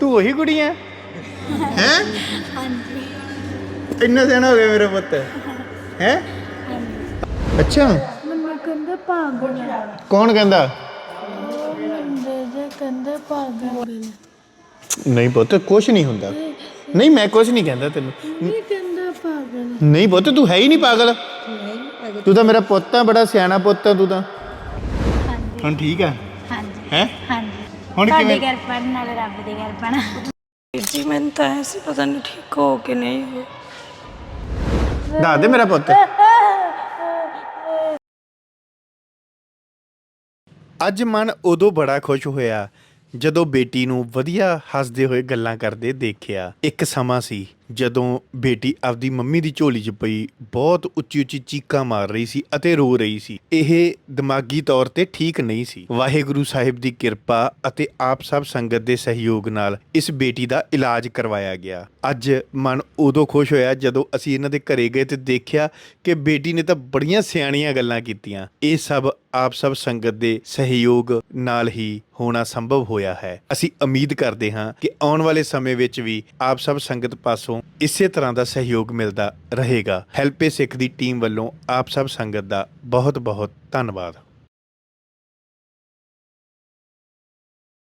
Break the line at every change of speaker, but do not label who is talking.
ਤੂੰ ਉਹੀ ਕੁੜੀ ਹੈ ਹੈ?
ਹਾਂਜੀ।
ਇੰਨਾ ਸਿਆਣਾ ਹੋ ਗਿਆ ਮੇਰਾ ਪੁੱਤ। ਹੈ? ਅੱਛਾ।
ਮੈਨੂੰ ਕਹਿੰਦੇ ਪਾਗਲ
ਕੌਣ ਕਹਿੰਦਾ?
ਕਹਿੰਦੇ ਪਾਗਲ
ਨਹੀਂ ਪੁੱਤ ਕੁਛ ਨਹੀਂ ਹੁੰਦਾ। ਨਹੀਂ ਮੈਂ ਕੁਛ ਨਹੀਂ ਕਹਿੰਦਾ ਤੈਨੂੰ।
ਨਹੀਂ ਕਹਿੰਦਾ ਪਾਗਲ
ਨਹੀਂ ਪੁੱਤ ਤੂੰ ਹੈ ਹੀ ਨਹੀਂ ਪਾਗਲ। ਤੂੰ ਤਾਂ ਮੇਰਾ ਪੁੱਤ ਆ ਬੜਾ ਸਿਆਣਾ ਪੁੱਤ ਆ ਤੂੰ ਤਾਂ।
ਹਾਂਜੀ।
ਹੁਣ ਠੀਕ ਆ?
ਹਾਂਜੀ।
ਹੈ?
ਹਾਂਜੀ।
ਹੁਣ
ਤੁਹਾਡੀ
ਕਿਵੇਂ?
ਕਿਰਪਾ ਨਾਲ ਰੱਬ ਦੀ ਕਿਰਪਾ ਨਾਲ।
ਵੀਰ ਜੀ ਮੈਨੂੰ ਤਾਂ ਐ ਸੀ ਪਤਾ ਨਹੀਂ ਠੀਕ ਹੋ ਕਿ ਨਹੀਂ ਹੋ
ਦੱਸ ਦੇ ਮੇਰਾ ਪੁੱਤ। ਅੱਜ ਮਨ ਉਦੋਂ ਬੜਾ ਖੁਸ਼ ਹੋਇਆ ਜਦੋਂ ਬੇਟੀ ਨੂੰ ਵਧੀਆ ਹੱਸਦੇ ਹੋਏ ਗੱਲਾਂ ਕਰਦੇ ਦੇਖਿਆ। ਇੱਕ ਸਮਾਂ ਸੀ ਜਦੋਂ ਬੇਟੀ ਆਪਦੀ ਮੰਮੀ ਦੀ ਝੋਲੀ 'ਚ ਪਈ, ਬਹੁਤ ਉੱਚੀ ਉੱਚੀ ਚੀਕਾਂ ਮਾਰ ਰਹੀ ਸੀ ਅਤੇ ਰੋ ਰਹੀ ਸੀ। ਇਹ ਦਿਮਾਗੀ ਤੌਰ ਤੇ ਠੀਕ ਨਹੀਂ ਸੀ। ਵਾਹਿਗੁਰੂ ਸਾਹਿਬ ਦੀ ਕਿਰਪਾ ਅਤੇ ਆਪ ਸਭ ਸੰਗਤ ਦੇ ਸਹਿਯੋਗ ਨਾਲ ਇਸ ਬੇਟੀ ਦਾ ਇਲਾਜ ਕਰਵਾਇਆ ਗਿਆ। ਅੱਜ ਮਨ ਉਦੋਂ ਖੁਸ਼ ਹੋਇਆ ਜਦੋਂ ਅਸੀਂ ਇਹਨਾਂ ਦੇ ਘਰੇ ਗਏ ਤੇ ਦੇਖਿਆ ਕਿ ਬੇਟੀ ਨੇ ਤਾਂ ਬੜੀਆਂ ਸਿਆਣੀਆਂ ਗੱਲਾਂ ਕੀਤੀਆਂ। ਇਹ ਸਭ ਆਪ ਸਭ ਸੰਗਤ ਦੇ ਸਹਿਯੋਗ ਨਾਲ ਹੀ ਹੋਣਾ ਸੰਭਵ ਹੋਇਆ ਹੈ। ਅਸੀਂ ਉਮੀਦ ਕਰਦੇ ਹਾਂ ਕਿ ਆਉਣ ਵਾਲੇ ਸਮੇਂ ਵਿੱਚ ਵੀ ਆਪ ਸਭ ਸੰਗਤ ਪਾਸੋਂ ਇਸੇ ਤਰ੍ਹਾਂ ਦਾ ਸਹਿਯੋਗ ਮਿਲਦਾ ਰਹੇਗਾ। ਹੈਲਪੇ ਸਿੱਖ ਦੀ ਟੀਮ ਵੱਲੋਂ ਆਪ ਸਭ ਸੰਗਤ ਦਾ ਬਹੁਤ ਬਹੁਤ ਧੰਨਵਾਦ।